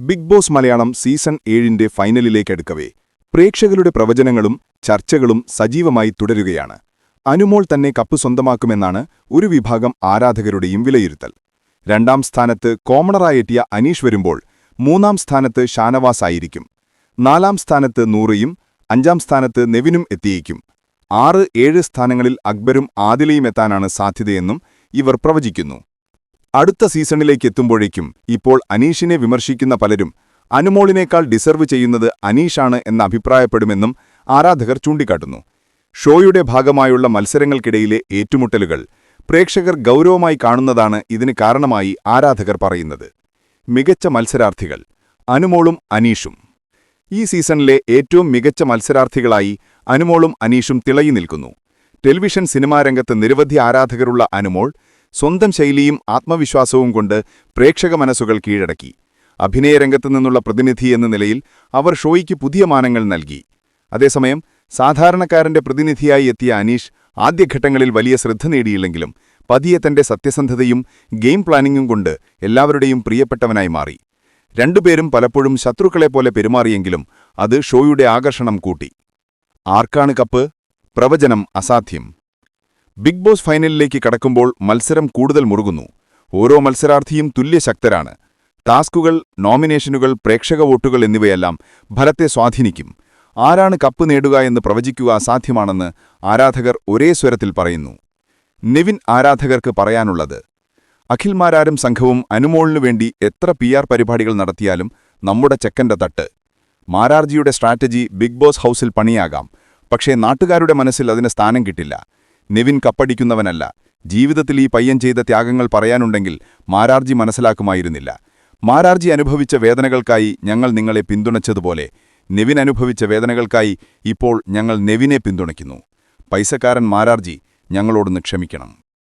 Big boss Malayalam season ഏഴിന്റെ ഫൈനലിലേക്കടുക്കവേ പ്രേക്ഷകരുടെ പ്രവചനങ്ങളും ചർച്ചകളും സജീവമായി തുടരുകയാണ്. അനുമോൾ തന്നെ കപ്പ് സ്വന്തമാക്കുമെന്നാണ് ഒരു വിഭാഗം ആരാധകരുടെയും വിലയിരുത്തൽ. രണ്ടാം സ്ഥാനത്ത് കോമണറായെത്തിയ അനീഷ് വരുമ്പോൾ മൂന്നാം സ്ഥാനത്ത് ഷാനവാസ് ആയിരിക്കും. നാലാം സ്ഥാനത്ത് നൂറയും അഞ്ചാം സ്ഥാനത്ത് നെവിനും എത്തിയേക്കും. ആറ് ഏഴ് സ്ഥാനങ്ങളിൽ അക്ബരും ആദിലയും എത്താനാണ് സാധ്യതയെന്നും ഇവർ പ്രവചിക്കുന്നു. അടുത്ത സീസണിലേക്ക് എത്തുമ്പോഴേക്കും ഇപ്പോൾ അനീഷിനെ വിമർശിക്കുന്ന പലരും അനുമോളിനേക്കാൾ ഡിസർവ് ചെയ്യുന്നത് അനീഷാണ് എന്ന അഭിപ്രായപ്പെടുമെന്നും ആരാധകർ ചൂണ്ടിക്കാട്ടുന്നു. ഷോയുടെ ഭാഗമായുള്ള മത്സരങ്ങൾക്കിടയിലെ ഏറ്റുമുട്ടലുകൾ പ്രേക്ഷകർ ഗൗരവമായി കാണുന്നതാണ് ഇതിന് കാരണമായി ആരാധകർ പറയുന്നത്. മികച്ച മത്സരാർത്ഥികൾ അനുമോളും അനീഷും. ഈ സീസണിലെ ഏറ്റവും മികച്ച മത്സരാർത്ഥികളായി അനുമോളും അനീഷും തിളങ്ങി നിൽക്കുന്നു. ടെലിവിഷൻ സിനിമാരംഗത്ത് നിരവധി ആരാധകരുള്ള അനുമോൾ സ്വന്തം ശൈലിയും ആത്മവിശ്വാസവും കൊണ്ട് പ്രേക്ഷക മനസ്സുകൾ കീഴടക്കി. അഭിനയരംഗത്തു നിന്നുള്ള പ്രതിനിധി എന്ന നിലയിൽ അവർ ഷോയ്ക്ക് പുതിയ മാനങ്ങൾ നൽകി. അതേസമയം സാധാരണക്കാരന്റെ പ്രതിനിധിയായി എത്തിയ അനീഷ് ആദ്യഘട്ടങ്ങളിൽ വലിയ ശ്രദ്ധ നേടിയില്ലെങ്കിലും പതിയെ തന്റെ സത്യസന്ധതയും ഗെയിം പ്ലാനിങ്ങും കൊണ്ട് എല്ലാവരുടെയും പ്രിയപ്പെട്ടവനായി മാറി. രണ്ടുപേരും പലപ്പോഴും ശത്രുക്കളെപ്പോലെ പെരുമാറിയെങ്കിലും അത് ഷോയുടെ ആകർഷണം കൂട്ടി. ആർക്കാണ് കപ്പ്? പ്രവചനം അസാധ്യം. ബിഗ് ബോസ് ഫൈനലിലേക്ക് കടക്കുമ്പോൾ മത്സരം കൂടുതൽ മുറുകുന്നു. ഓരോ മത്സരാർത്ഥിയും തുല്യശക്തരാണ് ടാസ്കുകൾ നോമിനേഷനുകൾ പ്രേക്ഷക വോട്ടുകൾ എന്നിവയെല്ലാം ഫലത്തെ സ്വാധീനിക്കും. ആരാണ് കപ്പ് നേടുക എന്ന് പ്രവചിക്കുക അസാധ്യമാണെന്ന് ആരാധകർ ഒരേ സ്വരത്തിൽ പറയുന്നു. നിവിൻ ആരാധകർക്ക് പറയാനുള്ളത് അഖിൽമാരാരും സംഘവും അനുമോളിനു വേണ്ടി എത്ര പി ആർ പരിപാടികൾ നടത്തിയാലും നമ്മുടെ ചെക്കന്റെ തട്ട്. മാരാർജിയുടെ സ്ട്രാറ്റജി ബിഗ് ബോസ് ഹൗസിൽ പണിയാകാം. പക്ഷേ നാട്ടുകാരുടെ മനസ്സിൽ അതിന് സ്ഥാനം കിട്ടില്ല. നിവിൻ കപ്പടിക്കുന്നവനല്ല. ജീവിതത്തിൽ ഈ പയ്യൻ ചെയ്ത ത്യാഗങ്ങൾ പറയാനുണ്ടെങ്കിൽ മാരാർജി മനസ്സിലാക്കുമായിരുന്നില്ല. മാരാർജി അനുഭവിച്ച വേദനകൾക്കായി ഞങ്ങൾ നിങ്ങളെ പിന്തുണച്ചതുപോലെ നെവിൻ അനുഭവിച്ച വേദനകൾക്കായി ഇപ്പോൾ ഞങ്ങൾ നെവിനെ പിന്തുണയ്ക്കുന്നു. പൈസക്കാരൻ മാരാർജി ഞങ്ങളോടൊന്ന് ക്ഷമിക്കണം.